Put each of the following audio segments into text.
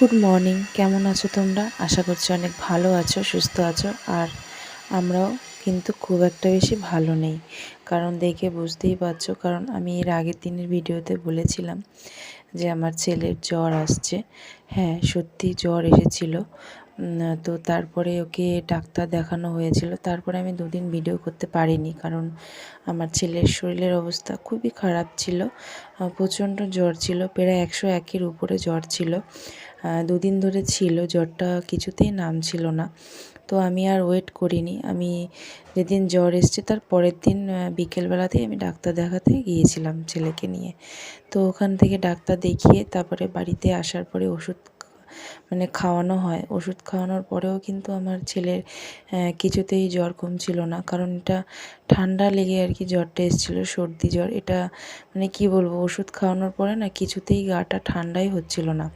Good morning কেমন আছো তোমরা? আশা করছি অনেক ভালো আছো, সুস্থ আছো। আর আমরাও কিন্তু খুব একটা বেশি ভালো নেই। কারণ দেখে বুঝতেই পারছ, কারণ আমি এর আগের দিনের ভিডিওতে বলেছিলাম যে আমার ছেলের জ্বর আসছে। হ্যাঁ সত্যি জ্বর এসেছিল। তো তারপরে ওকে ডাক্তার দেখানো হয়েছিল। তারপরে আমি দুদিন ভিডিও করতে পারিনি কারণ আমার ছেলের শরীরের অবস্থা খুবই খারাপ ছিল। প্রচণ্ড জ্বর ছিল, প্রায় একশো একের উপরে জ্বর ছিল। দুদিন ধরে ছিল, জ্বরটা কিছুতেই নামছিল না। তো আমি আর ওয়েট করিনি। আমি যেদিন জ্বর এসছে তার পরের দিন বিকেলবেলাতেই আমি ডাক্তার দেখাতে গিয়েছিলাম ছেলেকে নিয়ে। তো ওখান থেকে ডাক্তার দেখিয়ে তারপরে বাড়িতে আসার পরে ওষুধ মানে খাওয়ানো হয়। ওষুধ খাওয়ানোর পরেও কিন্তু আমার ছেলের কিছুতেই জ্বর কমছিল না। কারণ এটা ঠান্ডা লেগে আর কি জ্বরটা এসেছিল, সর্দি জ্বর। এটা মানে কি বলব, ওষুধ খাওয়ানোর পরে না কিছুতেই গাটা ঠান্ডাই হচ্ছিল না।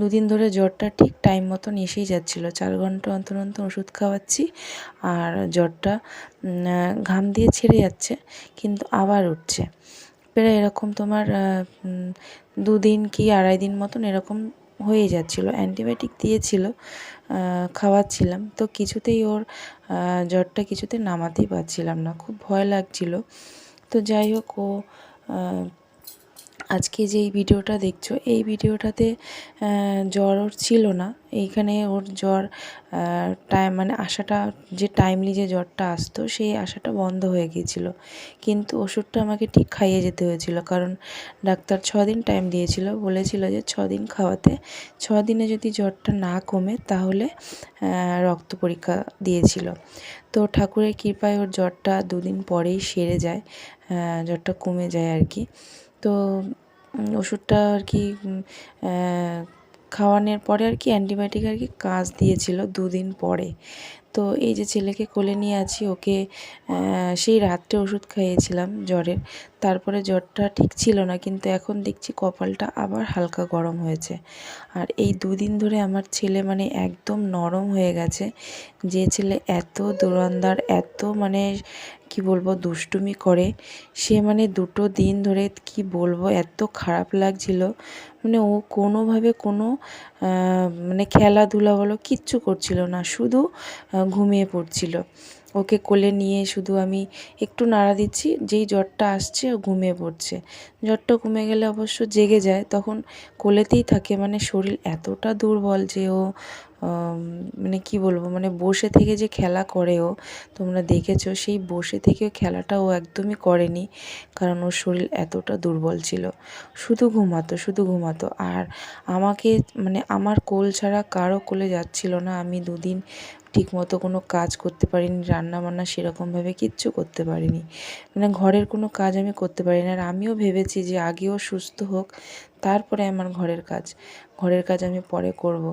দুদিন ধরে জ্বরটা ঠিক টাইম মতন এসেই যাচ্ছিল। চার ঘণ্টা অন্তর অন্তর ওষুধ খাওয়াচ্ছি আর জ্বরটা ঘাম দিয়ে ছেড়ে যাচ্ছে, কিন্তু আবার উঠছে। প্রায় এরকম তোমার দুদিন কি আড়াই দিন মতন এরকম হয়ে যাচ্ছিল অ্যান্টিবায়োটিক দিয়েছিল খাওয়াচ্ছিলাম। তো কিছুতেই ওর জ্বরটা কিছুতে নামাতেই পারছিলাম না। খুব ভয় লাগছিল। তো যাই হোক ও আজকে যেই ভিডিওটা দেখছ, এই ভিডিওটাতে জ্বর ওর ছিল না। এইখানে ওর জ্বর টাইম মানে আসাটা যে টাইমলি যে জ্বরটা আসতো, সেই আশাটা বন্ধ হয়ে গিয়েছিল। কিন্তু ওষুধটা আমাকে ঠিক খাইয়ে যেতে হয়েছিল, কারণ ডাক্তার দিন টাইম দিয়েছিল, বলেছিল যে দিন খাওয়াতে দিনে যদি জ্বরটা না কমে, তাহলে রক্ত পরীক্ষা দিয়েছিল। তো ঠাকুরের কৃপায় ওর জ্বরটা দুদিন পরেই সেরে যায় জ্বরটা কমে যায় আর কি। তো ওষুধটা আর কি খাওয়ানোর পরে আর কি অ্যান্টিবায়োটিক আর কি কাজ দিয়েছিল দুদিন পরে। তো এই যে ছেলেকে কোলে নিয়ে আছি, ওকে সেই রাত্রে ওষুধ খাইয়েছিলাম জ্বরের। তারপরে জ্বরটা ঠিক ছিল না, কিন্তু এখন দেখছি কপালটা আবার হালকা গরম হয়েছে। আর এই দুদিন ধরে আমার ছেলে মানে একদম নরম হয়ে গেছে। যে ছেলে এত দুরন্দার এত মানে কি বলব, দুষ্টুমি করে। সে মানে দুটো দিন ধরে কি বলব, এত খারাপ লাগছিল। মানে ও কোনোভাবে কোনো মানে খেলাধুলা বলো কিচ্ছু করছিল না, শুধু ঘুমিয়ে পড়ছিল। ওকে কোলে নিয়ে শুধু আমি একটু নাড়া দিচ্ছি, যেই জ্বরটা আসছে ও ঘুমিয়ে পড়ছে। জ্বরটা কমে গেলে অবশ্য জেগে যায়, তখন কোলেতেই থাকে। মানে শরীর এতটা দুর্বল যে ও মানে কি বলব মানে বসে থেকে যে খেলা করে ও তোমরা দেখেছ, সেই বসে থেকে খেলাটা ও একদমই করেনি। কারণ ওর শরীর এতটা দুর্বল ছিল। শুধু ঘুমাতো শুধু ঘুমাতো। আর আমাকে মানে আমার কোল ছাড়া কারও কোলে যাচ্ছিল না। আমি দুদিন ঠিকমতো কোনো কাজ করতে পারিনি রান্না বান্না সেরকমভাবে কিচ্ছু করতে পারিনি। মানে ঘরের কোনো কাজ আমি করতে পারি না আর আমিও ভেবেছি যে আগেও সুস্থ হোক, তারপরে আমার ঘরের কাজ ঘরের কাজ আমি পরে করব।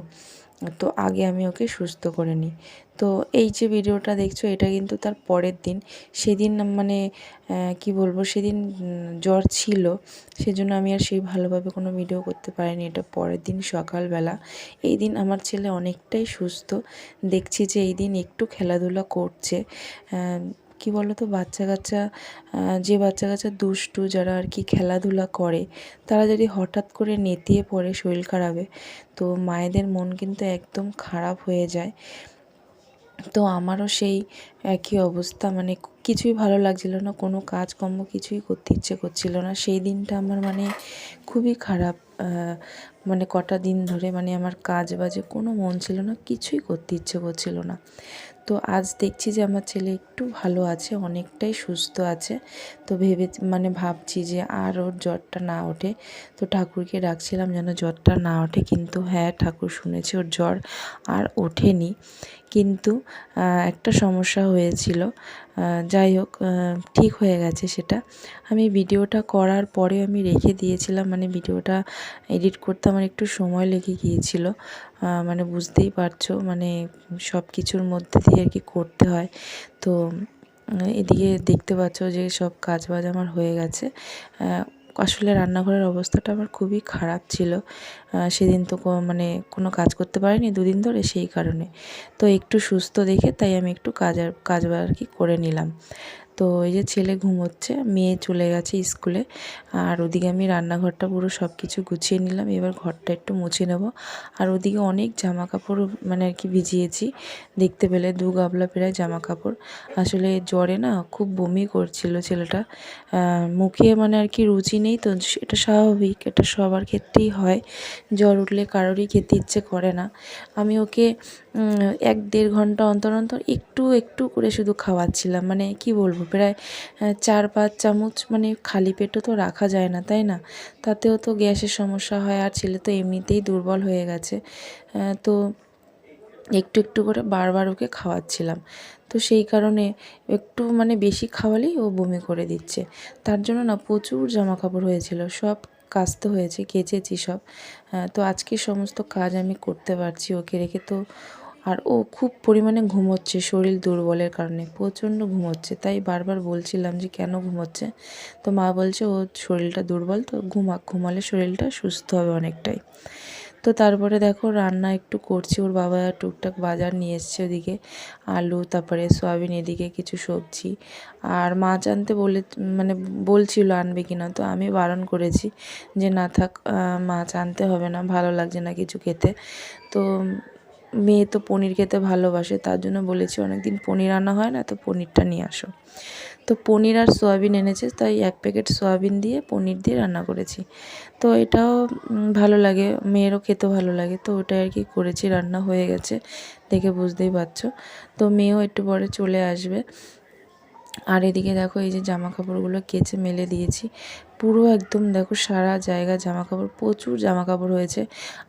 তো আগে আমি ওকে সুস্থ করে নিই। তো এই যে ভিডিওটা দেখছ, এটা কিন্তু তার পরের দিন। সেদিন মানে কি বলব, সেদিন জ্বর ছিল। সেজন্য আমি আর সেই ভালোভাবে কোনো ভিডিও করতে পারিনি। এটা পরের দিন সকালবেলা। এই দিন আমার ছেলে অনেকটাই সুস্থ। দেখছি যে এই দিন একটু খেলাধুলা করছে। কি বলো তো বাচ্চা কাচ্চা যে বাচ্চা কাচ্চা দুষ্টু যারা আর কি খেলাধুলা করে, তারা যদি হঠাৎ করে নেতিয়ে পড়ে শরীর খারাপে, তো মায়েদের মন কিন্তু একদম খারাপ হয়ে যায়। তো আমারও সেই একই অবস্থা মানে কিছুই ভালো লাগছিল না, কোনো কাজকর্ম কিছুই করতে ইচ্ছে করছিল না। সেই দিনটা আমার মানে খুবই খারাপ মানে কটা দিন ধরে মানে আমার কাজ বাজে কোনো মন ছিল না, কিছুই করতে ইচ্ছে করছিল না। তো আজ দেখছি যে আমার ছেলে একটু ভালো আছে, অনেকটাই সুস্থ আছে। তো ভেবে মানে ভাবছি যে আর ওর জ্বরটা না ওঠে। তো ঠাকুরকে ডাকছিলাম যেন জ্বরটা না ওঠে, কিন্তু হ্যাঁ ঠাকুর শুনেছে ওর জ্বর আর ওঠেনি। কিন্তু একটা সমস্যা হয়েছিল। যাই হোক ঠিক হয়ে গেছে সেটা। আমি ভিডিওটা করার পরে আমি রেখে দিয়েছিলাম মানে ভিডিওটা এডিট করতে আমার একটু সময় লেগে গিয়েছিল। মানে বুঝতেই পারছ মানে সব কিছুর মধ্যে দিয়ে আর কি করতে হয়। তো এদিকে দেখতে পাচ্ছ যে সব কাজ বাজ আমার হয়ে গেছে। আসলে রান্নাঘরের অবস্থাটা আমার খুবই খারাপ ছিল। সেদিন তো মানে কোনো কাজ করতে পারিনি দুদিন ধরে সেই কারণে। তো একটু সুস্থ দেখে তাই আমি একটু কাজ আর কাজ আর কি করে নিলাম। তো এই যে ছেলে ঘুমোচ্ছে, মেয়ে চলে গেছে স্কুলে। আর ওদিকে আমি রান্নাঘরটা পুরো সব কিছু গুছিয়ে নিলাম। এবার ঘরটা একটু মুছে নেব। আর ওদিকে অনেক জামা কাপড় মানে আর কি ভিজিয়েছি। দেখতে পেলে দু গাবলা প্রায় জামা কাপড় আসলে জ্বরে না খুব বমি করছিল ছেলেটা। মুখে মানে আর কি রুচি নেই তো এটা স্বাভাবিক। এটা সবার ক্ষেত্রেই হয়। জ্বর উঠলে কারোরই খেতে ইচ্ছে করে না। আমি ওকে এক দেড় ঘণ্টা অন্তর অন্তর একটু একটু করে শুধু খাওয়াচ্ছিলাম। মানে কি বলব, প্রায় চার পাঁচ চামচ মানে খালি পেটও তো রাখা যায় না, তাই না? তাতেও তো গ্যাসের সমস্যা হয় আর ছেলে তো এমনিতেই দুর্বল হয়ে গেছে। তো একটু একটু করে বারবার ওকে খাওয়াচ্ছিলাম। তো সেই কারণে একটু মানে বেশি খাওয়ালেই ও বমি করে দিচ্ছে। তার জন্য না প্রচুর জামা কাপড় হয়েছিল, সব কাচতে হয়েছে, কেচেছি সব। তো আজকে সমস্ত কাজ আমি করতে পারছি ওকে রেখে। তো আর ও খুব পরিমাণে ঘুমোচ্ছে, শরীর দুর্বলের কারণে। প্রচণ্ড ঘুমোচ্ছে, তাই বারবার বলছিলাম যে, কেন ঘুমোচ্ছে? তো মা বলছে, ও শরীরটা দুর্বল, তো ঘুমাক ঘুমালে শরীরটা সুস্থ হবে অনেকটাই। তো তারপরে দেখো রান্না একটু করছি, ওর বাবা টুকটাক বাজার নিয়ে এসছে ওদিকে, আলু, তারপরে সয়াবিন এদিকে কিছু সবজি। আর মাছ আনতে বলে মানে বলছিল আনবে কিনা, তো আমি বারণ করেছি যে, না থাক মাছ আনতে হবে না, ভালো লাগছে না কিছু খেতে। তো মেয়ে তো পনির খেতে ভালোবাসে, তার জন্য বলেছি অনেকদিন পনির আনা হয় না, তো পনিরটা নিয়ে আসো। তো পনির আর সয়াবিন এনেছে, তাই এক প্যাকেট সয়াবিন দিয়ে পনির দিয়ে রান্না করেছি। তো এটাও ভালো লাগে, মেয়েরও খেতে ভালো লাগে, তো ওটাই আর কি করেছি, রান্না হয়ে গেছে, দেখে বুঝতেই পারছ। তো মেয়েও একটু পরে চলে আসবে। আর এদিকে দেখো এই যে জামা কাপড়গুলো কেচে মেলে দিয়েছি পুরো একদম দেখো সারা জায়গা জামা কাপড় প্রচুর জামা কাপড় হয়েছে।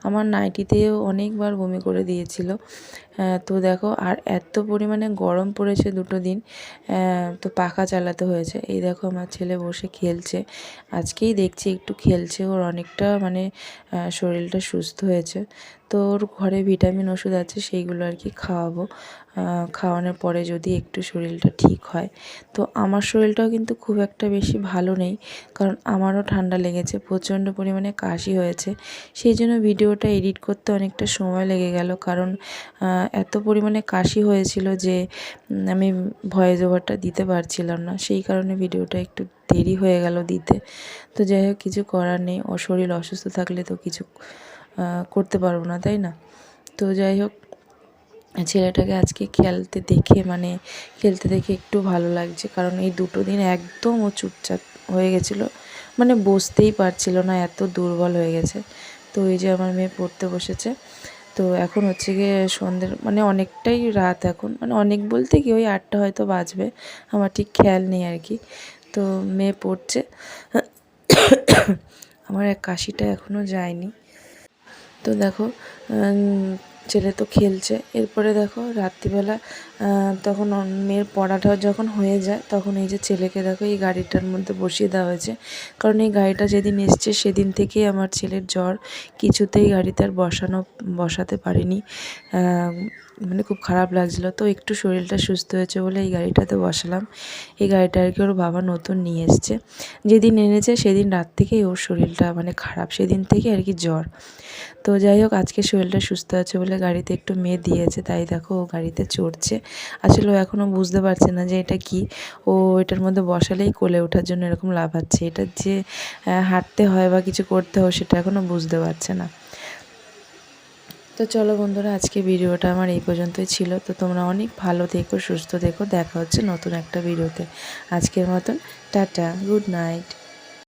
আমার নাইটিতেও অনেকবার বমি করে দিয়েছিল। আহ, তো দেখো আর এত পরিমাণে গরম পড়েছে দুটো দিন। তো পাখা চালাতে হয়েছে। এই দেখো আমার ছেলে বসে খেলছে। আজকেই দেখছি একটু খেলছে। ওর অনেকটা মানে শরীরটা সুস্থ হয়েছে। তো ওর ঘরে ভিটামিন ওষুধ আছে, সেইগুলো আর কি খাওয়াবো। খাওয়ানোর পরে যদি একটু শরীরটা ঠিক হয়। তো আমার শরীরটাও কিন্তু খুব একটা বেশি ভালো নেই, কারণ আমারও ঠান্ডা লেগেছে, প্রচণ্ড পরিমাণে কাশি হয়েছে। সেই জন্য ভিডিওটা এডিট করতে অনেকটা সময় লেগে গেল, কারণ এত পরিমাণে কাশি হয়েছিল যে আমি ভয়েস ওভারটা দিতে পারছিলাম না। সেই কারণে ভিডিওটা একটু দেরি হয়ে গেল দিতে। তো যাই হোক, কিছু করার নেই শরীর অসুস্থ থাকলে তো কিছু করতে পারব না, তাই না? তো যাই হোক, ছেলেটাকে আজকে খেলতে দেখে মানে খেলতে দেখে একটু ভালো লাগছে, কারণ এই দুটো দিন একদম ও চুপচাপ হয়ে গেছিল। মানে বসতেই পারছিল না, এত দুর্বল হয়ে গেছে। তো এই যে আমার মেয়ে পড়তে বসেছে, তো এখন হচ্ছে গিয়ে সন্ধ্যের মানে অনেকটাই রাত এখন। মানে অনেক বলতে কি, ওই আটটা হয়তো বাজবে, আমার ঠিক খেয়াল নেই আর কি। তো মেয়ে পড়ছে। আমার এক কাশিটা এখনও যায়নি। তো দেখো ছেলে তো খেলছে। এরপরে দেখো, রাত্রিবেলা তখন মেয়ের পড়াটা যখন হয়ে যায়, তখন এই যে ছেলেকে দেখো, এই গাড়িটার মধ্যে বসিয়ে দেওয়া হয়েছে। কারণ এই গাড়িটা যেদিন এসছে, সেদিন থেকেই আমার ছেলের জ্বর কিছুতেই গাড়িতে আর বসানো, বসাতে পারিনি। মানে খুব খারাপ লাগছিল। তো একটু শরীরটা সুস্থ হয়েছে বলে এই গাড়িটাতে বসালাম। এই গাড়িটা আর কি ওর বাবা নতুন নিয়ে এসছে। যেদিন এনেছে সেদিন রাত থেকেই ওর শরীরটা মানে খারাপ। সেদিন থেকে আর কি জ্বর। তো যাই হোক, আজকে শরীরটা সুস্থ আছে বলে গাড়িতে একটু মেয়ে দিয়েছে। তাই দেখো ও গাড়িতে চড়ছে। আসলে ও এখনও বুঝতে পারছে না যে এটা কি। ও এটার মধ্যে বসালেই কোলে ওঠার জন্য এরকম লাভ আছে এটা যে হাঁটতে হয় বা কিছু করতে হয় সেটা এখনও বুঝতে পারছে না। তো চলো বন্ধুরা, আজকে ভিডিওটা আমার এই পর্যন্তই ছিল। তো তোমরা অনেক ভালো থেকো, সুস্থ থেকো, দেখা হচ্ছে নতুন একটা ভিডিওতে। আজকের মতন, টাটা, গুড নাইট।